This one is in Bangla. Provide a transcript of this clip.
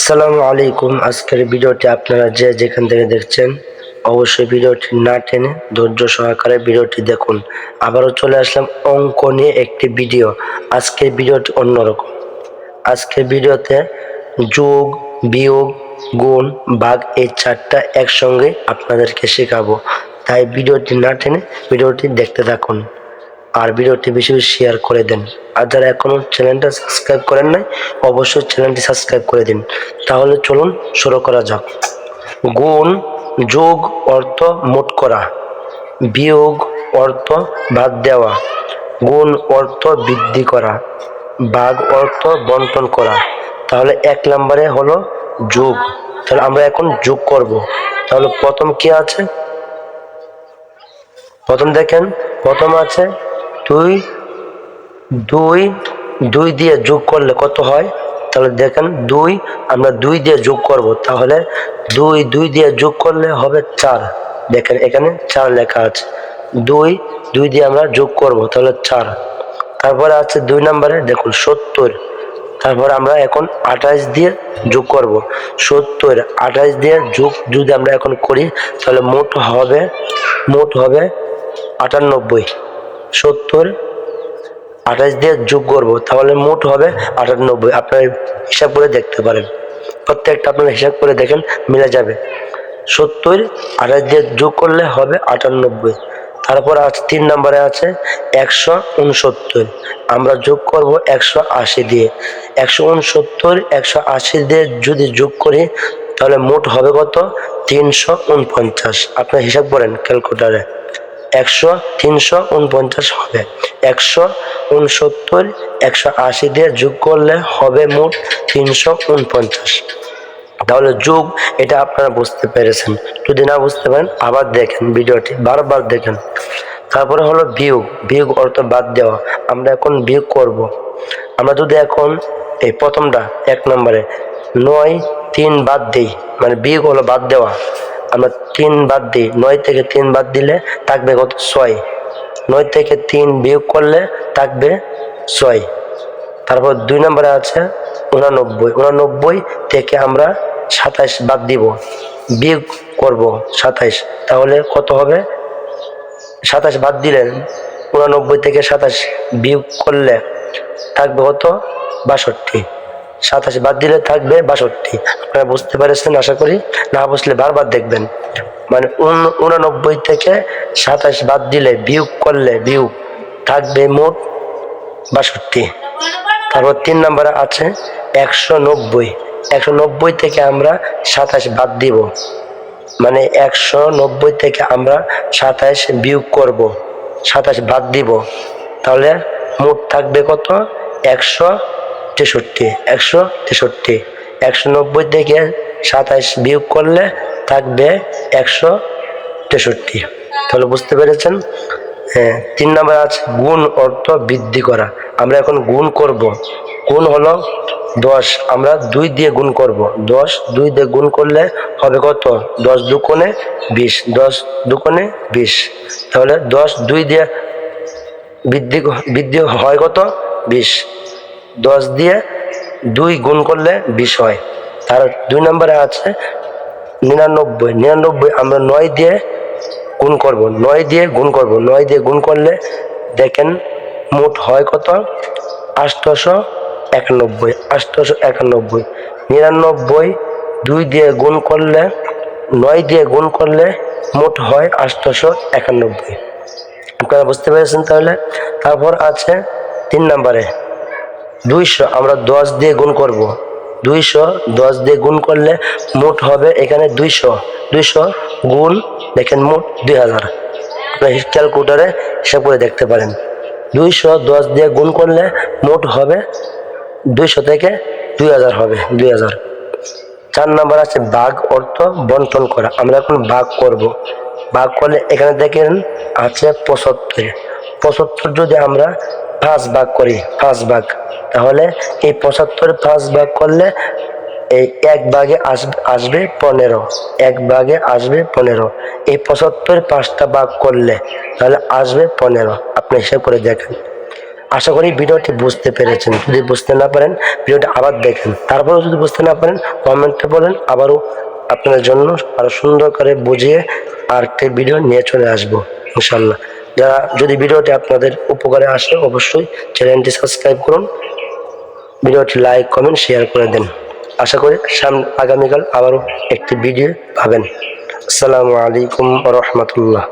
আসসালামু আলাইকুম। আজকের ভিডিওটি আপনারা যে যেখান থেকে দেখছেন, অবশ্যই ভিডিওটি না টেনে ধৈর্য সহকারে ভিডিওটি দেখুন। আবারও চলে আসলাম অঙ্ক নিয়ে একটি ভিডিও। আজকের ভিডিওটি অন্যরকম। আজকের ভিডিওতে যোগ, বিয়োগ, গুণ, ভাগ এই চারটা একসঙ্গে আপনাদেরকে শেখাবো। তাই ভিডিওটি না টেনে ভিডিওটি দেখতে থাকুন। আর ভিডিওটি বেশি বেশি শেয়ার করে দেন। আর যারা এখনও চ্যানেলটা সাবস্ক্রাইব করেন নাই, অবশ্যই চ্যানেলটি সাবস্ক্রাইব করে দিন। তাহলে চলুন শুরু করা যাক। গুণ, যোগ, অর্থ, মোট করা। বিয়োগ, অর্থ, বাদ দেওয়া। গুণ, অর্থ, বৃদ্ধি করা। ভাগ অর্থ, বন্টন করা। তাহলে এক নম্বরে হলো যোগ। তাহলে আমরা এখন যোগ করব। তাহলে প্রথম কি আছে? প্রথম দেখেন, প্রথম আছে দুই দুই দুই দিয়ে যোগ করলে কত হয়? তাহলে দেখেন দুই, আমরা দুই দিয়ে যোগ করব। তাহলে দুই দুই দিয়ে যোগ করলে হবে চার। দেখেন এখানে চার লেখা আছে। দুই দুই দিয়ে আমরা যোগ করব, তাহলে চার। তারপরে আছে দুই নম্বরে, দেখুন সত্তর। তারপর আমরা এখন আঠাশ দিয়ে যোগ করব। সত্তর, আঠাশ দিয়ে যোগ যদি আমরা এখন করি, তাহলে মোট হবে মোট হবে আটানব্বই। সত্তর, আঠাশ দিয়ে যোগ করব, তাহলে মোট হবে আটানব্বই। আপনার হিসাব করে দেখতে পারেন। প্রত্যেকটা আপনার হিসাব করে দেখেন, মিলে যাবে। সত্তর, আঠাশ দিয়ে যোগ করলে হবে আটানব্বই। তারপর আজ তিন নম্বরে আছে একশো উনসত্তর। আমরা যোগ করব একশো আশি দিয়ে। একশো উনসত্তর, একশো আশি দিয়ে যদি যোগ করি, তাহলে মোট হবে কত? তিনশো উনপঞ্চাশ। আপনার হিসাব করেন ক্যালকুলেটারে। একশো, তিনশো উনপঞ্চাশ হবে। একশো উনসত্তর, একশো আশি দিয়ে যোগ করলে হবে মোট তিনশো উনপঞ্চাশ। তাহলে যোগ, এটা আপনারা বুঝতে পেরেছেন। যদি না বুঝতে পারেন, আবার দেখেন ভিডিওটি, বারবার দেখেন। তারপরে হলো বিয়োগ। বিয়োগ অর্থ বাদ দেওয়া। আমরা এখন বিয়োগ করব। আমরা যদি এখন এই প্রথমটা এক নম্বরে নয়, তিন বাদ দিই মানে বিয়োগ হলো বাদ দেওয়া। আমরা তিন বাদ দিই। নয় থেকে তিন বাদ দিলে থাকবে কত? ছয়। নয় থেকে তিন বিয়োগ করলে থাকবে ছয়। তারপর দুই নম্বরে আছে উনানব্বই উনানব্বই থেকে আমরা সাতাইশ বাদ দিব। বিয়োগ করব সাতাইশ। তাহলে কত হবে? সাতাশ বাদ দিলেন উনানব্বই থেকে সাতাশ বিয়োগ করলে থাকবে কত? বাষট্টি। সাতাশ বাদ দিলে থাকবে বাষট্টি। আপনারা বুঝতে পেরেছেন, আশা করি? না বুঝলে বারবার দেখবেন। মানে উন- উনানব্বই থেকে সাতাশ বাদ দিলে বিয়োগ করলে বিয়োগ থাকবে মোট বাষট্টি। তারপর তিন নম্বরে আছে একশো নব্বই একশো নব্বই থেকে আমরা সাতাশ বাদ দিব। মানে একশো নব্বই থেকে আমরা সাতাশ বিয়োগ করব। সাতাশ বাদ দিব। তাহলে মোট থাকবে কত? একশো তেষট্টি, একশো তেষট্টি, একশো নব্বই থেকে সাতাশ বিয়োগ করলে থাকবে একশো তেষট্টি। তাহলে বুঝতে পেরেছেন? হ্যাঁ তিন নম্বর আছে গুণ অর্থ বৃদ্ধি করা। আমরা এখন গুণ করব। গুণ হলো দশ। আমরা দুই দিয়ে গুণ করব। দশ, দুই দিয়ে গুণ করলে হবে কত? দশ দুকোণে বিশ। দশ দুকোণে বিশ। তাহলে দশ, দুই দিয়ে বৃদ্ধি বৃদ্ধি হয় কত? বিশ। দশ দিয়ে দুই গুণ করলে বিশ হয়। তার দুই নম্বরে আছে নিরানব্বই। নিরানব্বই আমরা নয় দিয়ে গুণ করব। নয় দিয়ে গুণ করব। নয় দিয়ে গুণ করলে দেখেন মোট হয় কত? আষ্টশো একানব্বই। আষ্টশো একানব্বই। নিরানব্বই দুই দিয়ে গুণ করলে নয় দিয়ে গুণ করলে মোট হয় আষ্টশো একানব্বই। আপনারা বুঝতে পেরেছেন তাহলে? তারপর আছে তিন নম্বরে। দুইশো, আমরা দশ দিয়ে গুণ করব। দুইশো, দশ দিয়ে গুণ করলে মোট হবে এখানে দুইশো। দুইশো গুণ, দেখেন মোট দুই হাজার। আপনার ক্যালকুলেটারে হিসাব করে দেখতে পারেন। দুইশো, দশ দিয়ে গুণ করলে মোট হবে দুইশো থেকে দুই হাজার হবে, দুই হাজার। চার নাম্বার আছে বাঘ অর্থ বন্টন করা। আমরা এখন বাঘ করব। বাঘ করলে এখানে দেখেন আছে পঁচাত্তর। পঁচাত্তর যদি আমরা পাঁচ ভাগ করি, পাঁচ ভাগ। তাহলে এই পঁচাত্তর পাঁচ ভাগ করলে এই এক ভাগে আসবে আসবে পনেরো। এক ভাগে আসবে পনেরো। এই পঁচাত্তর পাঁচটা ভাগ করলে তাহলে আসবে পনেরো। আপনি হিসাব করে দেখেন। আশা করি ভিডিওটি বুঝতে পেরেছেন। যদি বুঝতে না পারেন, ভিডিওটি আবার দেখেন। তারপরেও যদি বুঝতে না পারেন, কমেন্টে বলেন। আবারও আপনাদের জন্য আরও সুন্দর করে বুঝিয়ে আর আরেকটি ভিডিও নিয়ে চলে আসব ইনশাল্লাহ যারা যদি ভিডিওটি আপনাদের উপকারে আসে, অবশ্যই চ্যানেলটি সাবস্ক্রাইব করুন। ভিডিওটি লাইক, কমেন্ট, শেয়ার করে দেন। আশা করি সামনে আগামীকাল আবারও একটি ভিডিও পাবেন। আসসালামু আলাইকুম রহমতুল্লাহ।